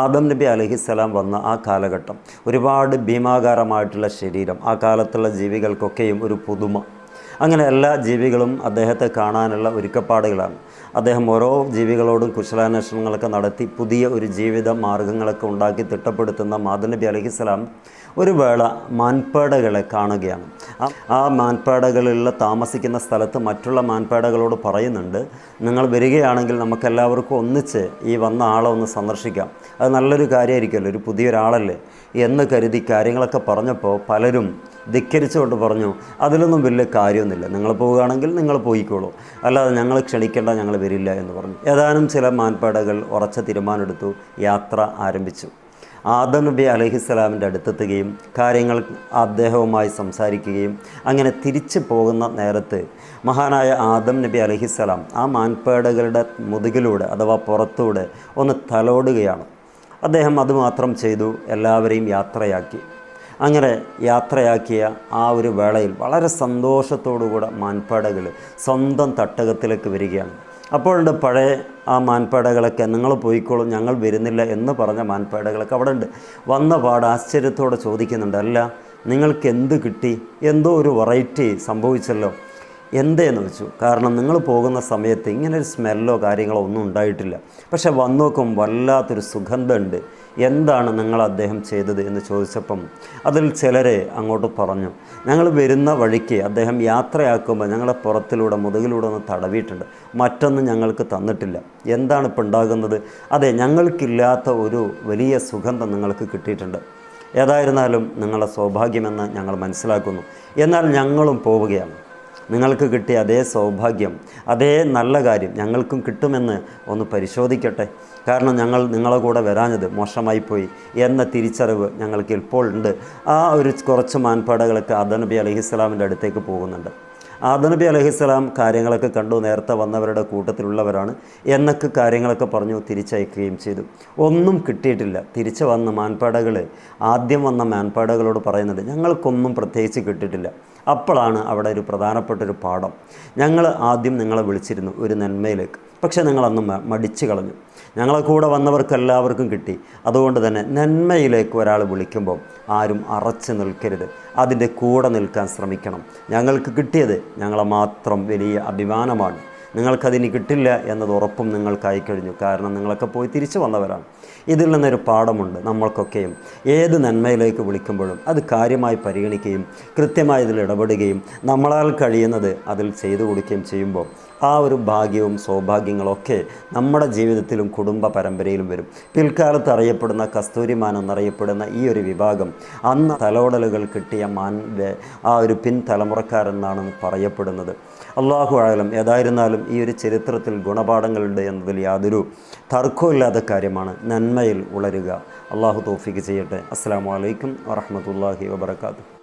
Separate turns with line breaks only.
ആദം നബി അലഹിസ്സലാം വന്ന ആ കാലഘട്ടം. ഒരുപാട് ഭീമാകാരമായിട്ടുള്ള ശരീരം ആ കാലത്തുള്ള ജീവികൾക്കൊക്കെയും ഒരു പുതുമ. അങ്ങനെ എല്ലാ ജീവികളും അദ്ദേഹത്തെ കാണാനുള്ള ഒരുക്കപ്പാടുകളാണ്. അദ്ദേഹം ഓരോ ജീവികളോടും കുശലാന്വേഷണങ്ങളൊക്കെ നടത്തി പുതിയ ഒരു ജീവിത മാർഗങ്ങളൊക്കെ ഉണ്ടാക്കി തിട്ടപ്പെടുത്തുന്ന മാതനബി അലഹിസ്സലാം ഒരു വേള മാൻപേടകളെ കാണുകയാണ്. ആ- മാൻപാടകളിലുള്ള താമസിക്കുന്ന സ്ഥലത്ത് മറ്റുള്ള മാൻപാടകളോട് പറയുന്നുണ്ട്. നിങ്ങൾ വരികയാണെങ്കിൽ നമുക്കെല്ലാവർക്കും ഒന്നിച്ച് ഈ വന്ന ആളെ ഒന്ന് സന്ദർശിക്കാം. അത് നല്ലൊരു കാര്യമായിരിക്കുമല്ലോ ഒരു പുതിയൊരാളല്ലേ എന്ന് കരുതി കാര്യങ്ങളൊക്കെ പറഞ്ഞപ്പോൾ പലരും ധിക്കരിച്ചുകൊണ്ട് പറഞ്ഞു അതിലൊന്നും വലിയ കാര്യമൊന്നുമില്ല. നിങ്ങൾ പോവുകയാണെങ്കിൽ നിങ്ങൾ പോയിക്കോളൂ. അല്ലാതെ ഞങ്ങൾ ക്ഷണിക്കേണ്ട ഞങ്ങൾ വരില്ല എന്ന് പറഞ്ഞു. ഏതാനും ചില മാൻപാടകൾ ഉറച്ച തീരുമാനമെടുത്തു യാത്ര ആരംഭിച്ചു. ആദം നബി അലഹിസ്സലാമിന്റെ അടുത്തെത്തുകയും കാര്യങ്ങൾ അദ്ദേഹവുമായി സംസാരിക്കുകയും അങ്ങനെ തിരിച്ചു പോകുന്ന നേരത്ത് മഹാനായ ആദം നബി അലഹിസ്സലാം ആ മാൻപേടകളുടെ മുതുകിലൂടെ അഥവാ പുറത്തൂടെ ഒന്ന് തലോടുകയാണ്. അദ്ദേഹം അതുമാത്രം ചെയ്തു എല്ലാവരെയും യാത്രയാക്കി. അങ്ങനെ യാത്രയാക്കിയ ആ ഒരു വേളയിൽ വളരെ സന്തോഷത്തോടുകൂടെ മാൻപാടകൾ സ്വന്തം തട്ടകത്തിലേക്ക് വരികയാണ്. അപ്പോഴുണ്ട് പഴയ ആ മാൻപാടകളൊക്കെ നിങ്ങൾ പോയിക്കോളും ഞങ്ങൾ വരുന്നില്ല എന്ന് പറഞ്ഞ മാൻപാടകളൊക്കെ അവിടെ ഉണ്ട് വന്ന പാട് ആശ്ചര്യത്തോടെ ചോദിക്കുന്നുണ്ട് അല്ല നിങ്ങൾക്ക് എന്ത് കിട്ടി? എന്തോ ഒരു വെറൈറ്റി സംഭവിച്ചല്ലോ. എന്തേന്ന് വെച്ചു? കാരണം നിങ്ങൾ പോകുന്ന സമയത്ത് ഇങ്ങനെ ഒരു സ്മെല്ലോ കാര്യങ്ങളോ ഒന്നും ഉണ്ടായിട്ടില്ല. പക്ഷെ വന്നു നോക്കും വല്ലാത്തൊരു സുഗന്ധമുണ്ട്. എന്താണ് നിങ്ങൾ അദ്ദേഹം ചെയ്തത് എന്ന് ചോദിച്ചപ്പം അതിൽ ചിലരെ അങ്ങോട്ട് പറഞ്ഞു. ഞങ്ങൾ വരുന്ന വഴിക്ക് അദ്ദേഹം യാത്രയാക്കുമ്പോൾ ഞങ്ങളെ പുറത്തിലൂടെ മുതുകിലൂടെ ഒന്ന് തടവിയിട്ടുണ്ട്. മറ്റൊന്നും ഞങ്ങൾക്ക് തന്നിട്ടില്ല. എന്താണ് ഇപ്പോൾ ഉണ്ടാകുന്നത്? അതെ ഞങ്ങൾക്കില്ലാത്ത ഒരു വലിയ സുഗന്ധം നിങ്ങൾക്ക് കിട്ടിയിട്ടുണ്ട്. ഏതായിരുന്നാലും നിങ്ങളുടെ സൗഭാഗ്യമെന്ന് ഞങ്ങൾ മനസ്സിലാക്കുന്നു. എന്നാൽ ഞങ്ങളും പോവുകയാണ്. നിങ്ങൾക്ക് കിട്ടിയ അതേ സൗഭാഗ്യം അതേ നല്ല കാര്യം ഞങ്ങൾക്കും കിട്ടുമെന്ന് ഒന്ന് പരിശോധിക്കട്ടെ. കാരണം ഞങ്ങൾ നിങ്ങളെ കൂടെ വരാഞ്ഞത് മോശമായിപ്പോയി എന്ന തിരിച്ചറിവ് ഞങ്ങൾക്ക് ഇപ്പോൾ ഉണ്ട്. ആ ഒരു കുറച്ച് മാൻപാടകളൊക്കെ അദനബി അലഹിസ്സലാമിന്റെ അടുത്തേക്ക് പോകുന്നുണ്ട്. ആദനബി അലഹിസ്സലാം കാര്യങ്ങളൊക്കെ കണ്ടു നേരത്തെ വന്നവരുടെ കൂട്ടത്തിലുള്ളവരാണ്. എന്നൊക്കെ കാര്യങ്ങളൊക്കെ പറഞ്ഞു തിരിച്ചയക്കുകയും ചെയ്തു. ഒന്നും കിട്ടിയിട്ടില്ല. തിരിച്ചു വന്ന മാൻപാടകൾ ആദ്യം വന്ന മാൻപാടകളോട് പറയുന്നത് ഞങ്ങൾക്കൊന്നും പ്രത്യേകിച്ച് കിട്ടിയിട്ടില്ല. അപ്പോഴാണ് അവിടെ ഒരു പ്രധാനപ്പെട്ട ഒരു പാഠം. ഞങ്ങൾ ആദ്യം നിങ്ങളെ വിളിച്ചിരുന്നു ഒരു നന്മയിലേക്ക്. പക്ഷേ നിങ്ങളന്ന് മടിച്ചു കളഞ്ഞു. ഞങ്ങളെ കൂടെ വന്നവർക്ക് എല്ലാവർക്കും കിട്ടി. അതുകൊണ്ട് തന്നെ നന്മയിലേക്ക് ഒരാൾ വിളിക്കുമ്പോൾ ആരും അറച്ച് നിൽക്കരുത്. അതിന്റെ കൂടെ നിൽക്കാൻ ശ്രമിക്കണം. ഞങ്ങൾക്ക് കിട്ടിയത് ഞങ്ങളെ മാത്രം വലിയ അഭിമാനമാണ്. നിങ്ങൾക്കതിന് കിട്ടില്ല എന്നത് ഉറപ്പും നിങ്ങൾക്കായി കഴിഞ്ഞു. കാരണം നിങ്ങളൊക്കെ പോയി തിരിച്ചു വന്നവരാണ്. ഇതിൽ നിന്നൊരു പാഠമുണ്ട് നമ്മൾക്കൊക്കെയും. ഏത് നന്മയിലേക്ക് വിളിക്കുമ്പോഴും അത് കാര്യമായി പരിഗണിക്കുകയും കൃത്യമായി ഇതിൽ ഇടപെടുകയും നമ്മളാൽ കഴിയുന്നത് അതിൽ ചെയ്തു കൊടുക്കുകയും ചെയ്യുമ്പോൾ ആ ഒരു ഭാഗ്യവും സൗഭാഗ്യങ്ങളൊക്കെ നമ്മുടെ ജീവിതത്തിലും കുടുംബ പരമ്പരയിലും വരും. പിൽക്കാലത്ത് അറിയപ്പെടുന്ന കസ്തൂരിമാൻ എന്നറിയപ്പെടുന്ന ഈ ഒരു വിഭാഗം അന്ന് തലോടലുകൾ കിട്ടിയ മാൻ ആ ഒരു പിൻതലമുറക്കാരെന്നാണ് പറയപ്പെടുന്നത്. അള്ളാഹു ആയാലും ഏതായിരുന്നാലും ഈ ഒരു ചരിത്രത്തിൽ ഗുണപാഠങ്ങളുണ്ട് എന്നതിൽ യാതൊരു തർക്കമില്ലാത്ത കാര്യമാണ്. നന്മയിൽ ഉളരുക. അള്ളാഹു തോഫിക്ക് ചെയ്യട്ടെ. അസ്സാം വലൈക്കും വറഹമത്തല്ലാഹി വാബർക്കാത്തു